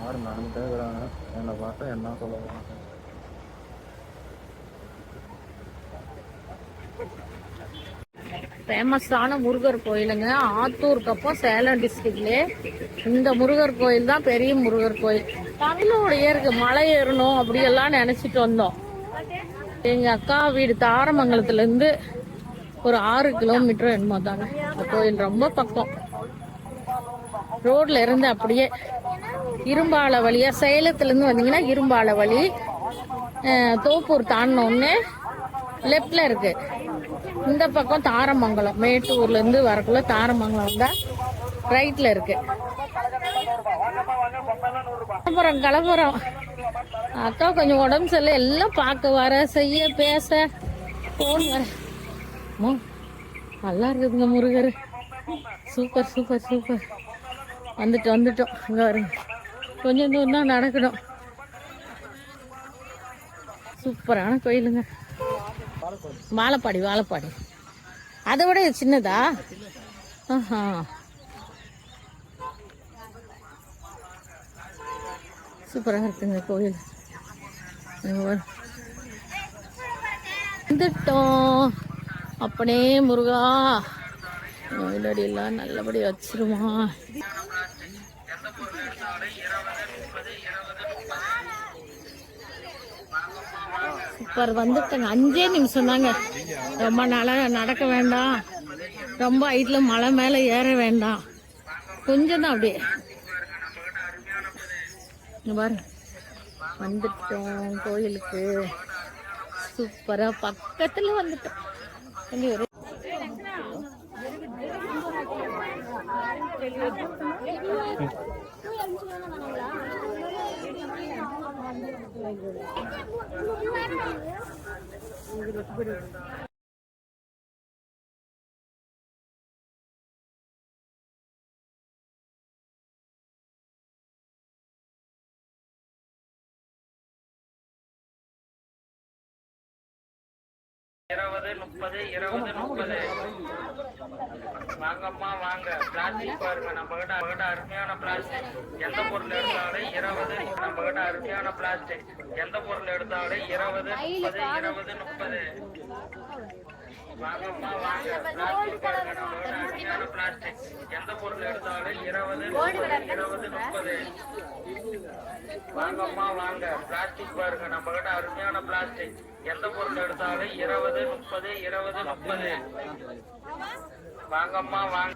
யாரும் நடந்துட்டே இருக்கிறாங்க. என்னை பார்த்தா என்ன சொல்லுவாங்க ஃபேமஸான முருகர் கோயிலுங்க. ஆத்தூர் பக்கம் சேலம் டிஸ்ட்ரிக்ட்ல இந்த முருகர் கோயில் தான் பெரிய முருகர் கோயில். தமிழோடைய இருக்கு மலை ஏறணும் அப்படியெல்லாம் நினைச்சிட்டு வந்தோம். எங்க அக்கா வீடு தாரமங்கலத்துல இருந்து ஒரு ஆறு கிலோமீட்டர் என்னமோ தாங்க. இந்த கோயில் ரொம்ப பக்கம். ரோட்ல இருந்து அப்படியே இரும்பால வழியா சேலத்துலேருந்து வந்தீங்கன்னா இரும்பால வழி தோப்பூர் தாண்டினோடனே லெஃப்டில் இருக்கு. இந்த பக்கம் தாரமங்கலம் மேட்டூர்லேருந்து வரக்குள்ள தாரமங்கலம் தான் ரைட்டில் இருக்கு. கிளம்புறோம் கிளம்புறோம் அக்கா கொஞ்சம் உடம்பு சரியில்லை எல்லாம் பார்க்க வர செய்ய பேச போன் வர. நல்லா இருக்குதுங்க முருகர். Super super super. வந்துட்டு வந்துட்டோம். இங்கே வருங்க. கொஞ்சம் தூரம் தான் நடக்கணும். சூப்பரான கோயிலுங்க. வாழப்பாடி வாழப்பாடி. அதை விட சின்னதா? ஆஹா. சூப்பராக இருக்குங்க கோயில். வந்துட்டோம். அப்படியே முருகா. நோயிலடியெல்லாம் நல்லபடி வச்சிருவான். சூப்பர். வந்துட்டேங்க அஞ்சே நிமிஷம் தாங்க. ரொம்ப நாளா நடக்க வேண்டாம். ரொம்ப ஹைட்ல மலை மேலே ஏற வேண்டாம். கொஞ்சம் தான் அப்படியே. பாரு. வந்துட்டோம் கோயிலுக்கு. சூப்பராக பக்கத்தில் வந்துட்டோம். ஒரு I'm going to put. இருபது முப்பது இருபது முப்பது. வாங்கம்மா வாங்க. பிளாஸ்டிக் பாருங்க நம்ம கிட்ட நம்ம கிட்ட அருமையான பிளாஸ்டிக். எந்த பொருள் எடுத்தாலும் இருபது நம்ம கிட்ட அருமையான பிளாஸ்டிக். எந்த பொருள் எடுத்தாலும் இருபது முப்பது இருபது முப்பது. எந்த பொருள் எடுத்தாலும் இருபது இருபது முப்பது வாங்கம்மா வாங்க பிளாஸ்டிக் பாருங்க நம்ம கிட்ட அருமையான பிளாஸ்டிக் எந்த பொருள் எடுத்தாலும் இருபது முப்பது இருபது முப்பது வாங்கம்மா வாங்க.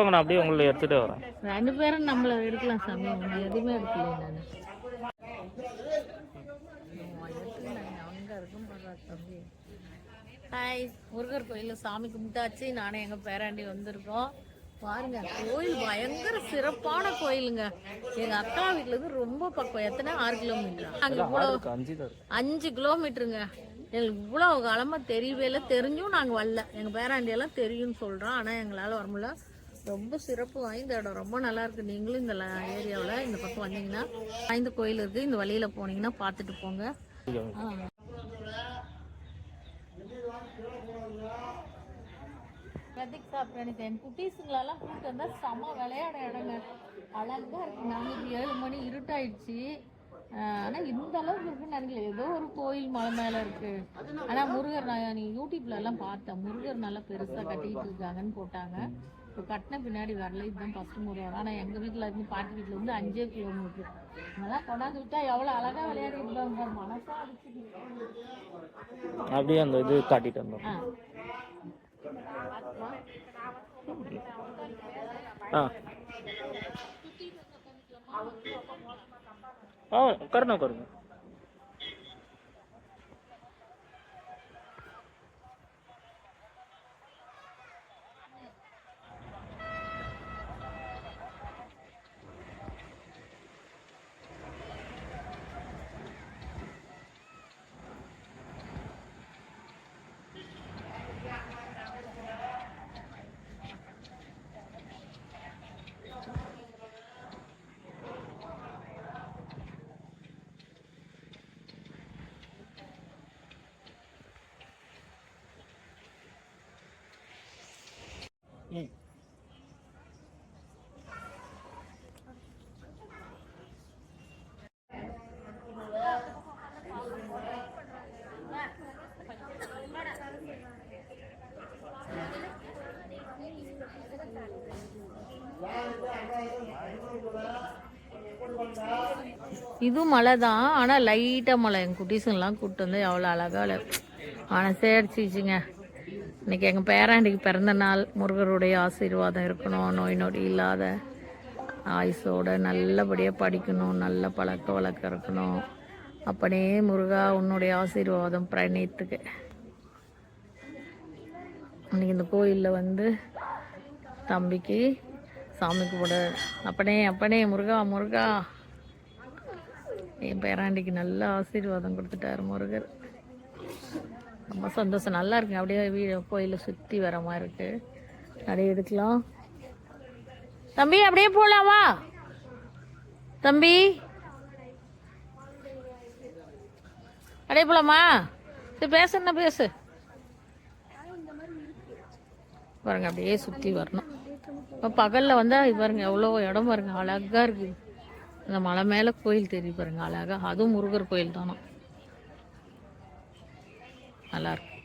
போங்க நான் அப்படியே உங்களை எடுத்துட்டு வரேன். ரெண்டு பேரும் நம்மள எடுக்கலாம் சாமி எதுவுமே எடுக்கல நான். ஹாய் முருகர் கோயிலில் சாமி கும்பிட்டாச்சு. நானும் எங்கள் பேராண்டி வந்திருக்கோம். பாருங்க கோயில் பயங்கர சிறப்பான கோயிலுங்க. எங்க அக்கா வீட்டுல இருந்து ரொம்ப பக்கம் எத்தனை? ஆறு கிலோமீட்டர். அங்க இவ்வளவு அஞ்சு கிலோமீட்டருங்க. எங்களுக்கு இவ்வளோ காலமாக தெரியவே இல்லை. தெரிஞ்சும் நாங்கள் வரல. எங்கள் பேராண்டியெல்லாம் தெரியும்னு சொல்கிறோம் ஆனால் எங்களால் வர முடியல. ரொம்ப சிறப்பு வாய்ந்த இடம். ரொம்ப நல்லா இருக்கு. நீங்களும் இந்த ஏரியாவில் இந்த பக்கம் வந்தீங்கன்னா வாய்ந்த கோயில் இருக்கு. இந்த வழியில போனீங்கன்னா பார்த்துட்டு போங்க. ஆ. பிரதீக் சாப்பிட்டு என் குட்டீஸுங்களெல்லாம் கூப்பிட்டு வந்தால் செம விளையாட இடங்க. அழகா இருக்கு. நாங்கள் இப்போ ஏழு மணி இருட்டாயிடுச்சு. ஆனா இந்த அளவுக்கு இருக்குன்னு நினைக்கல. ஏதோ ஒரு கோயில் மலை மேல இருக்கு. ஆனா முருகர் நான் நீ யூடியூப்ல எல்லாம் பார்த்தேன். முருகர் நல்லா பெருசா கட்டிக்கிட்டு இருக்காங்கன்னு போட்டாங்க. இப்போ கட்டின பின்னாடி வரல. இதுதான் ஃபர்ஸ்ட் முறை வரும். ஆனா எங்க வீட்டுல இருந்து பாட்டி வீட்டுல இருந்து அஞ்சே கிலோமீட்டர் அதெல்லாம் கொண்டாந்து விட்டா எவ்வளவு அழகா விளையாடிட்டு இருக்காங்க பாரு, மனசா அடிச்சுது அப்படியே அந்த இது காட்டிட்டு வந்தோம். ஆ. ஆ. ஆ உட்காருங்க. இதுவும் மழை தான் ஆனால் லைட்டாக மழை. என் குட்டீஸுங்கெல்லாம் கூப்பிட்டு வந்து எவ்வளோ அழகாக விளை மனசே அடிச்சிச்சுங்க இன்னைக்கு எங்கள் பேராண்டிக்கு பிறந்த நாள் முருகருடைய ஆசீர்வாதம் இருக்கணும் நோய் நொடி இல்லாத ஆயுசோட நல்லபடியாக படிக்கணும் நல்ல பழக்க வழக்கம் இருக்கணும். அப்படியே முருகா உன்னுடைய ஆசீர்வாதம் பிரணயத்துக்கு இன்னைக்கு இந்த கோயிலில் வந்து தம்பிக்கு சாமி கூட அப்பனே அப்பனே முருகா முருகா. என் பேராண்டிக்கு நல்ல ஆசீர்வாதம் கொடுத்துட்டாரு முருகர். ரொம்ப சந்தோஷம். நல்லா இருக்குங்க. அப்படியே வீடு கோயிலை சுற்றி வர மாதிரி இருக்கு. அப்படியே எடுக்கலாம். தம்பி அப்படியே போகலாமா தம்பி. அப்படியே போகலாமா சரி பேசுன்னா பேசு? பாருங்க அப்படியே சுற்றி வரணும். இப்போ பகலில் வந்தால் பாருங்க எவ்வளோ இடம் பாருங்க அழகாக இருக்குது அந்த மலை மேலே கோயில் தெரியும் பாருங்க அழகா. அதுவும் முருகர் கோயில் தானே? நல்லாயிருக்கும்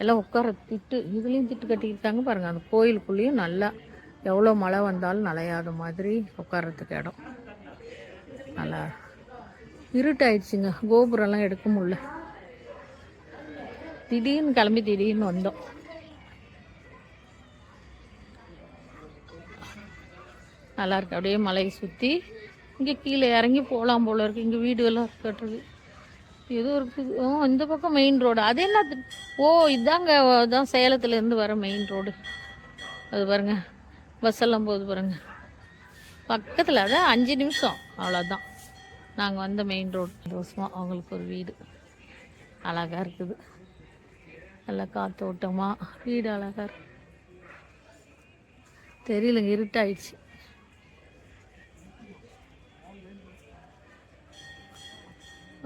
எல்லாம் உட்கார திட்டு இதுலேயும் திட்டு கட்டிக்கிட்டாங்க பாருங்கள் அந்த கோயிலுக்குள்ளேயும் நல்லா எவ்வளோ மழை வந்தாலும் நனையாத மாதிரி உட்கார்றதுக்கு இடம். நல்லா இருட்டாயிடுச்சுங்க கோபுரம்லாம் எடுக்க முடியல. திடீர்னு கிளம்பி திடீர்னு வந்தோம். நல்லாயிருக்கு அப்படியே மலையை சுற்றி இங்கே கீழே இறங்கி போகலாம் போல இருக்குது இங்கே வீடுகள்லாம் கட்டுறது ஏதோ இருக்குது ஓ இந்த பக்கம் மெயின் ரோடு அது என்ன ஓ இதாங்க தான் சேலத்துலேருந்து வர மெயின் ரோடு அது பாருங்க. பஸ் எல்லாம் போகுது பாருங்க. பக்கத்தில் அதான் அஞ்சு நிமிஷம். அவ்வளோதான் நாங்கள் வந்த மெயின் ரோடு சந்தோஷமாக அவங்களுக்கு ஒரு வீடு. அழகாக இருக்குது. நல்லா காத்தோட்டமாக வீடு அழகாக இருக்கு. தெரியலங்க இருட்டாயிடுச்சு.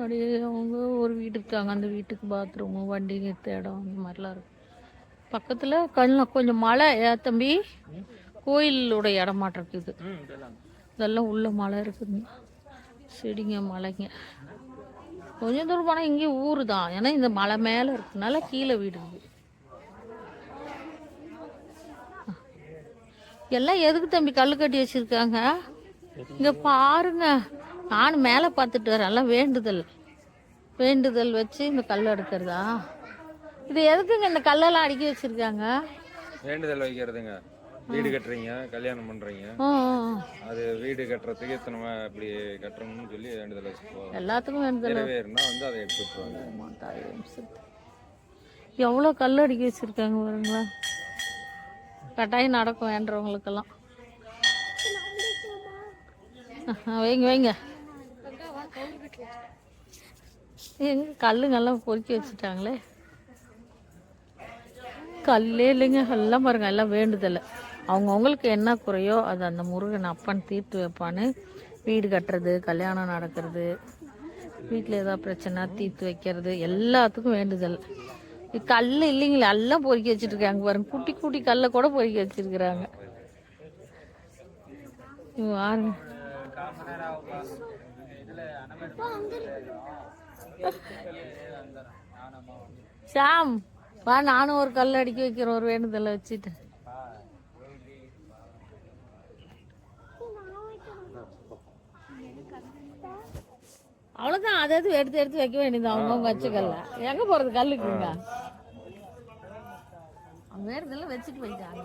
அப்படியே அவங்க ஒரு வீடு இருக்காங்க. அந்த வீட்டுக்கு பாத்ரூமு வண்டி நிறுத்த இடம் அந்த மாதிரிலாம் இருக்கும். பக்கத்தில் கொஞ்சம் கொஞ்சம் மழை ஏ தம்பி கோயிலோட இடமாட்டம் இருக்குது இதெல்லாம். உள்ள மலை இருக்குதுங்க செடிங்க மலைங்க. கொஞ்சம் தூரம் போனால் இங்கே ஊர் தான். ஏன்னா இந்த மலை மேலே இருக்குனால கீழே வீடு இருக்கு. எல்லாம் எதுக்கு தம்பி கல் கட்டி வச்சிருக்காங்க? இங்க பாருங்க. நானும் மேலே பார்த்துட்டு வரேன் எல்லாம் வேண்டுதல். வேண்டுதல் வச்சு இந்த கல் எடுக்கிறதா இது எதுக்குங்க இந்த கல்லெல்லாம் அடுக்கி வச்சிருக்காங்க? வேண்டுதல் வைக்கிறதுங்க. வீடு கட்டுறீங்க கல்யாணம் பண்றீங்க. அது வீடு கட்டுறதுக்கு இத்தனை இப்படி கட்டணும்னு சொல்லி வேண்டுதல் வச்சுக்குவோம் எல்லாத்துக்கும் வேண்டுதல். நிறைவேறினா வந்து அதை எடுத்து விட்டுருவாங்க ஆமா, தாய் வம்சத்து. எவ்வளோ கல் அடுக்கி வச்சிருக்காங்க பாருங்களா கட்டாயம் நடக்கும் வேண்டவங்களுக்கெல்லாம். ஆஹா, வைங்க. வைங்க எங்க கல்லுங்கெல்லாம் பொறுக்கி வச்சுட்டாங்களே? கல்லே இல்லைங்க. எல்லாம் பாருங்க எல்லாம் வேண்டுதலை. அவங்கவுங்களுக்கு என்ன குறையோ அது அந்த முருகன் அப்பன் தீர்த்து வைப்பான்னு வீடு கட்டுறது கல்யாணம் நடக்கிறது வீட்டில் ஏதாவது பிரச்சனை தீர்த்து வைக்கிறது எல்லாத்துக்கும் வேண்டுதல். கல் இல்லைங்களே எல்லாம் பொறுக்கி வச்சுட்டு பாருங்க. குட்டி குட்டி கல்லை கூட பொறுக்கி வச்சிருக்கிறாங்க. பாருங்க ஷாம் வா நானும் ஒரு கல் அடிக்க வைக்கிற ஒரு வேண்டுதலை வச்சுட்டு. அவ்வளோதான் அதாவது எடுத்து எடுத்து வைக்க வேண்டியது அவங்கவுங்க வச்சுக்கல. எங்க போறது கல்லுக்குங்க? அவங்க வேறதெல்லாம் வச்சுட்டு போயிட்டாங்க.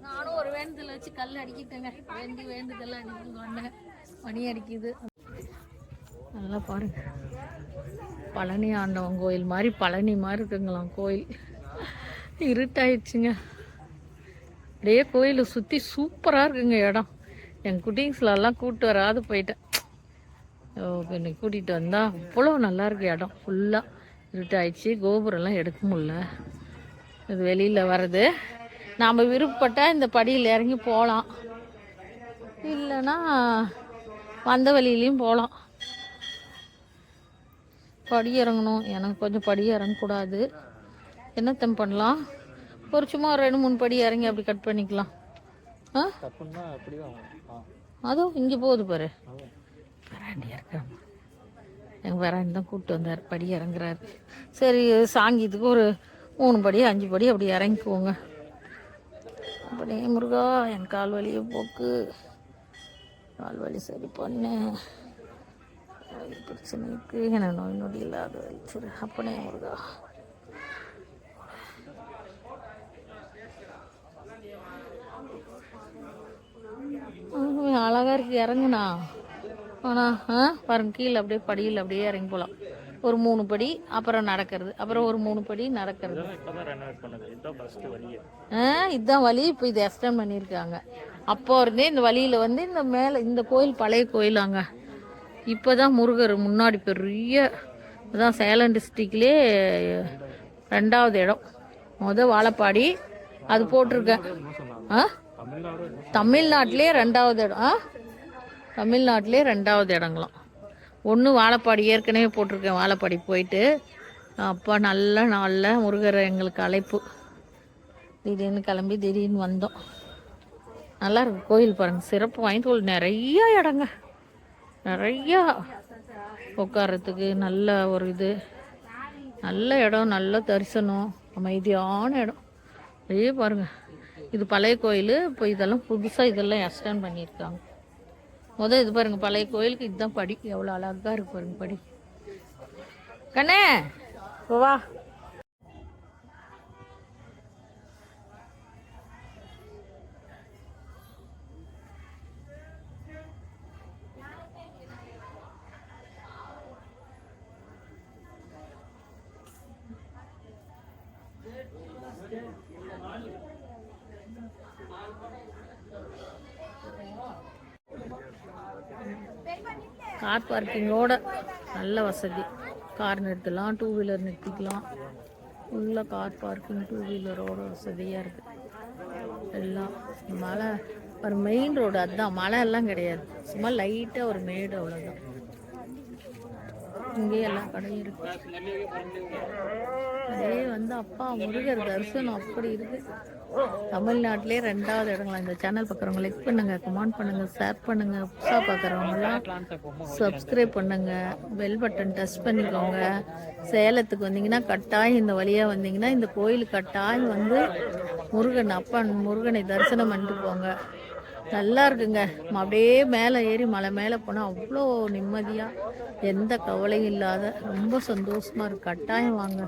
நானும் ஒரு வேண்டுதல் வச்சு கல் அடிக்கிட்டேங்க. வேண்டி வேண்டுதல் அடிக்க வந்தேன் மணி அடிக்குது. நல்லா பாருங்க. பழனி ஆண்டவன் கோயில் மாதிரி பழனி மாதிரி இருக்குங்களாம் கோயில். இருட்டாயிடுச்சுங்க. அப்படியே கோயிலை சுற்றி சூப்பராக இருக்குங்க இடம். என் குட்டிங்ஸ்லலாம் கூப்பிட்டு வராது போயிட்டேன். ஓ, என்னை கூட்டிகிட்டு வந்தால் அவ்வளோ நல்லாயிருக்கு இடம். ஃபுல்லாக இருட்டாயிடுச்சு. கோபுரம்லாம் எடுக்க முடில இது வெளியில் வர்றது. நாம் விருப்பப்பட்டால் இந்த படியில் இறங்கி போகலாம் இல்லைன்னா வந்த வழியிலையும் போகலாம் படி இறங்கணும் எனக்கு கொஞ்சம் படி இறங்கக்கூடாது என்னத்தம் பண்ணலாம்? ஒரு சும்மா ஒரு ரெண்டு மூணு படி இறங்கி அப்படி கட் பண்ணிக்கலாம். ஆ? அதுவும் இங்கே போகுது பாரு. வராண்டியா இருக்காம எங்கள் வராண்டி தான் கூப்பிட்டு வந்தார். படி இறங்குறாரு. சரி சாங்கியத்துக்கு ஒரு மூணு படி அஞ்சு படி அப்படி இறங்கிக்குவோங்க அப்படியே முருகா என் கால் வலியை போக்கு. கால் வலி சரி பண்ணு. பிரச்சனைக்கு பிரச்சனை எனக்கு நோய் நொடி இல்லாத வலிச்சிரு அப்பனே முருகா. அழகாக இருக்கு இறங்குண்ணா. ஆனால் ஆ? பாருங்க கீழே அப்படியே படியில் அப்படியே இறங்கி போகலாம் ஒரு மூணு படி அப்புறம் நடக்கிறது. அப்புறம் ஒரு மூணு படி நடக்கிறது. இதுதான் இதுதான் வழி. இப்போ இது எக்ஸ்டெண்ட் பண்ணியிருக்காங்க. அப்போ இருந்தே இந்த வழியில் வந்து இந்த மேலே இந்த கோயில் பழைய கோயிலாங்க. இப்போ தான் முருகர் முன்னாடி பெரிய அதான் சேலம் டிஸ்ட்ரிக்ட்லேயே ரெண்டாவது இடம். முத வாழப்பாடி அது போட்டிருக்கேன். ஆ? தமிழ்நாடு தமிழ்நாட்டிலே ரெண்டாவது இடம். ஆ? தமிழ்நாட்டிலே ரெண்டாவது இடங்களாம். ஒன்று வாழைப்பாடி ஏற்கனவே போட்டிருக்கேன் வாழைப்பாடி போயிட்டு. அப்பா நல்ல நாளில் முருகர் எங்களுக்கு அழைப்பு. திடீர்னு கிளம்பி திடீர்னு வந்தோம். நல்லா இருக்கு கோயில் பாருங்கள் சிறப்பு வாய்ந்த கோயில். நிறைய இடங்க. நிறையா உட்காரத்துக்கு நல்ல ஒரு இது. நல்ல இடம் நல்ல தரிசனம் அமைதியான இடம். அப்படியே பாருங்கள் இது பழைய கோயில் இப்போ இதெல்லாம் புதுசாக இதெல்லாம் எக்ஸ்டெண்ட் பண்ணியிருக்காங்க. முதல் இது பாருங்க பழைய கோயிலுக்கு இதுதான் படி. எவ்வளோ அழகாக இருக்கு பாருங்க படி. கண்ணே வா. கார் பார்க்கிங்கோட நல்ல வசதி. கார் நிறுத்தலாம் டூ வீலர் நிறுத்திக்கலாம். ஃபுல்லாக கார் பார்க்கிங் டூ வீலரோட வசதியாக இருக்குது எல்லாம் மழை ஒரு மெயின் ரோடு அதுதான் மழை எல்லாம் கிடையாது. சும்மா லைட்டாக ஒரு மேடு அவ்வளோதான் இங்கேயே எல்லா கடையும் இருக்கு. அதே வந்து அப்பா முருகர் தரிசனம் அப்படி இருக்குது தமிழ்நாட்டிலே ரெண்டாவது இடங்களா? இந்த சேனல் பார்க்குறவங்க லைக் பண்ணுங்க கமெண்ட் பண்ணுங்க ஷேர் பண்ணுங்க. புதுசாக பார்க்குறவங்கலாம் சப்ஸ்கிரைப் பண்ணுங்க. பெல் பட்டன் டச் பண்ணிக்கோங்க. சேலத்துக்கு வந்தீங்கன்னா கட்டாயம் இந்த வழியாக வந்தீங்கன்னா இந்த கோயில் கட்டாயம் வந்து முருகன் அப்பா முருகனை தரிசனம் பண்ணிட்டு போங்க. நல்லா இருக்குங்க. அப்படியே மேலே ஏறி மலை மேலே போனால் அவ்வளோ நிம்மதியாக எந்த கவலையும் இல்லாத ரொம்ப சந்தோஷமாக இருக்கு. கட்டாயம் வாங்க.